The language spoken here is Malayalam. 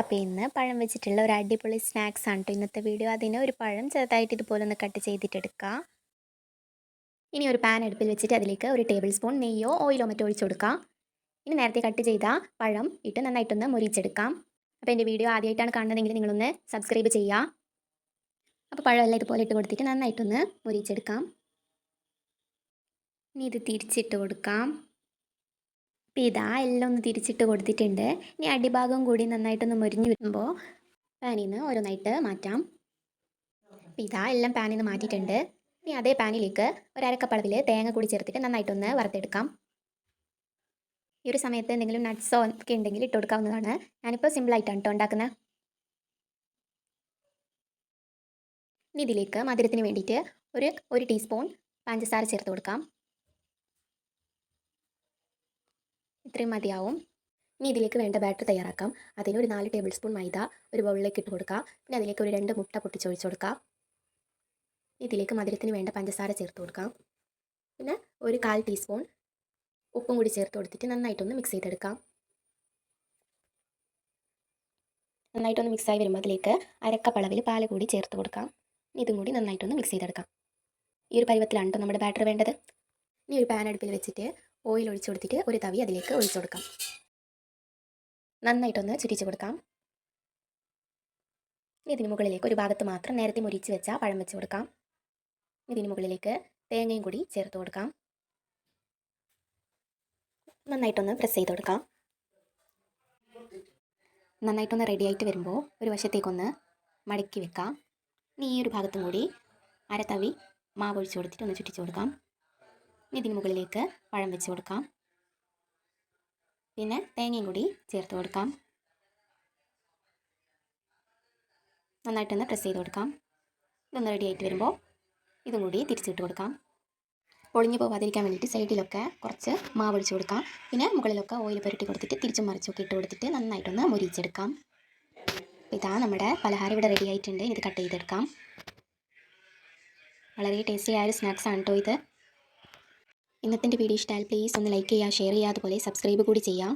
അപ്പോൾ ഇന്ന് പഴം വെച്ചിട്ടുള്ള ഒരു അടിപൊളി സ്നാക്സ് ആണ് കേട്ടോ ഇന്നത്തെ വീഡിയോ അതിന് ഒരു പഴം ചെറുതായിട്ട് ഇതുപോലെ ഒന്ന് കട്ട് ചെയ്തിട്ടെടുക്കുക ഇനി ഒരു പാൻ അടുപ്പിൽ വെച്ചിട്ട് അതിലേക്ക് ഒരു ടേബിൾ സ്പൂൺ നെയ്യോ ഓയിലോ മറ്റോ ഒഴിച്ചു കൊടുക്കാം. ഇനി നേരത്തെ കട്ട് ചെയ്ത പഴം ഇട്ട് നന്നായിട്ടൊന്ന് മുറിച്ചെടുക്കാം അപ്പോൾ എന്റെ വീഡിയോ ആദ്യമായിട്ടാണ് കാണുന്നതെങ്കിൽ നിങ്ങളൊന്ന് സബ്സ്ക്രൈബ് ചെയ്യുക അപ്പോൾ പഴമെല്ലാം ഇതുപോലെ ഇട്ട് കൊടുത്തിട്ട് നന്നായിട്ടൊന്ന് മുറിച്ചെടുക്കാം ഇനി ഇത് തിരിച്ചിട്ട് കൊടുക്കാം. അപ്പോൾ ഇതാ എല്ലാം ഒന്ന് തിരിച്ചിട്ട് കൊടുത്തിട്ടുണ്ട്. ഇനി അടിഭാഗം കൂടി നന്നായിട്ടൊന്ന് മുരിഞ്ഞ് വരുമ്പോൾ പാനിൽ നിന്ന് ഓരോന്നായിട്ട് മാറ്റാം. ഇതാ എല്ലാം പാനിൽ നിന്ന് മാറ്റിയിട്ടുണ്ട്. ഇനി അതേ പാനിലേക്ക് ഒരു തേങ്ങ കൂടി ചേർത്തിട്ട് നന്നായിട്ടൊന്ന് വറുത്തെടുക്കാം. ഈ ഒരു സമയത്ത് എന്തെങ്കിലും നട്ട്സോ ഒക്കെ ഉണ്ടെങ്കിൽ ഇട്ട് കൊടുക്കാവുന്നതാണ്. ഞാനിപ്പോൾ സിമ്പിളായിട്ടാണ് കേട്ടോ ഉണ്ടാക്കുന്നത്. ഇനി ഇതിലേക്ക് മധുരത്തിന് വേണ്ടിയിട്ട് ഒരു ഒരു ടീസ്പൂൺ പഞ്ചസാര ചേർത്ത് കൊടുക്കാം. ഇത്രയും മതിയാവും. ഇനി ഇതിലേക്ക് വേണ്ട ബാറ്റർ തയ്യാറാക്കാം. അതിന് ഒരു നാല് ടേബിൾ സ്പൂൺ മൈദ ഒരു ബൗളിലേക്ക് ഇട്ട് കൊടുക്കുക പിന്നെ അതിലേക്ക് ഒരു രണ്ട് മുട്ട പൊട്ടിച്ചൊഴിച്ച് കൊടുക്കാം. ഇതിലേക്ക് മധുരത്തിന് വേണ്ട പഞ്ചസാര ചേർത്ത് കൊടുക്കാം. പിന്നെ ഒരു കാൽ ടീസ്പൂൺ ഉപ്പും കൂടി ചേർത്ത് കൊടുത്തിട്ട് നന്നായിട്ടൊന്ന് മിക്സ് ചെയ്തെടുക്കാം. നന്നായിട്ടൊന്ന് മിക്സായി വരുമ്പോൾ അതിലേക്ക് അരക്കപ്പളവിൽ പാൽ കൂടി ചേർത്ത് കൊടുക്കാം. ഇതും കൂടി നന്നായിട്ടൊന്ന് മിക്സ് ചെയ്തെടുക്കാം. ഈ ഒരു പരുവത്തിലാണ് നമ്മുടെ ബാറ്റർ വേണ്ടത്. ഇനി ഒരു പാൻ അടുപ്പിൽ വെച്ചിട്ട് ഓയിൽ ഒഴിച്ചു കൊടുത്തിട്ട് ഒരു തവി അതിലേക്ക് ഒഴിച്ചു കൊടുക്കാം. നന്നായിട്ടൊന്ന് ചുറ്റിച്ചു കൊടുക്കാം. ഇതിന് മുകളിലേക്ക് ഒരു ഭാഗത്ത് മാത്രം നേരത്തെ മുരിച്ച് വെച്ച പഴം വെച്ച് കൊടുക്കാം. ഇതിന് മുകളിലേക്ക് തേങ്ങയും കൂടി ചേർത്ത് കൊടുക്കാം. നന്നായിട്ടൊന്ന് പ്രസ് ചെയ്ത് കൊടുക്കാം. നന്നായിട്ടൊന്ന് റെഡി ആയിട്ട് വരുമ്പോൾ ഒരു വശത്തേക്കൊന്ന് മടക്കി വെക്കാം. ഇനി ഈ ഒരു ഭാഗത്തും കൂടി അരത്തവി മാവ് ഒഴിച്ച് കൊടുത്തിട്ട് ഒന്ന് ചുറ്റിച്ചു കൊടുക്കാം. ഇതിന് മുകളിലേക്ക് പഴം വെച്ച് കൊടുക്കാം. പിന്നെ തേങ്ങയും കൂടി ചേർത്ത് കൊടുക്കാം. നന്നായിട്ടൊന്ന് പ്രസ് ചെയ്ത് കൊടുക്കാം. ഇതൊന്ന് റെഡി ആയിട്ട് വരുമ്പോൾ ഇതും കൂടി തിരിച്ചിട്ട് കൊടുക്കാം. പൊളിഞ്ഞു പോകാതിരിക്കാൻ വേണ്ടിയിട്ട് സൈഡിലൊക്കെ കുറച്ച് മാവ് ഒഴിച്ച് കൊടുക്കാം. പിന്നെ മുകളിലൊക്കെ ഓയിൽ പുരട്ടി കൊടുത്തിട്ട് തിരിച്ചും മറിച്ചൊക്കെ ഇട്ട് കൊടുത്തിട്ട് നന്നായിട്ടൊന്ന് മുരിച്ചെടുക്കാം. ഇതാ നമ്മുടെ പലഹാരം ഇവിടെ റെഡി ആയിട്ടുണ്ട്. ഇത് കട്ട് ചെയ്തെടുക്കാം. വളരെ ടേസ്റ്റി ആയ ഒരു സ്നാക്സ് ആണ് കേട്ടോ ഇത്. ഇന്നത്തെ വീഡിയോ ഇഷ്ടമായാൽ പ്ലീസ് ഒന്ന് ലൈക്ക് ചെയ്യുക ഷെയർ ചെയ്യുക അതുപോലെ സബ്സ്ക്രൈബ് കൂടി ചെയ്യാം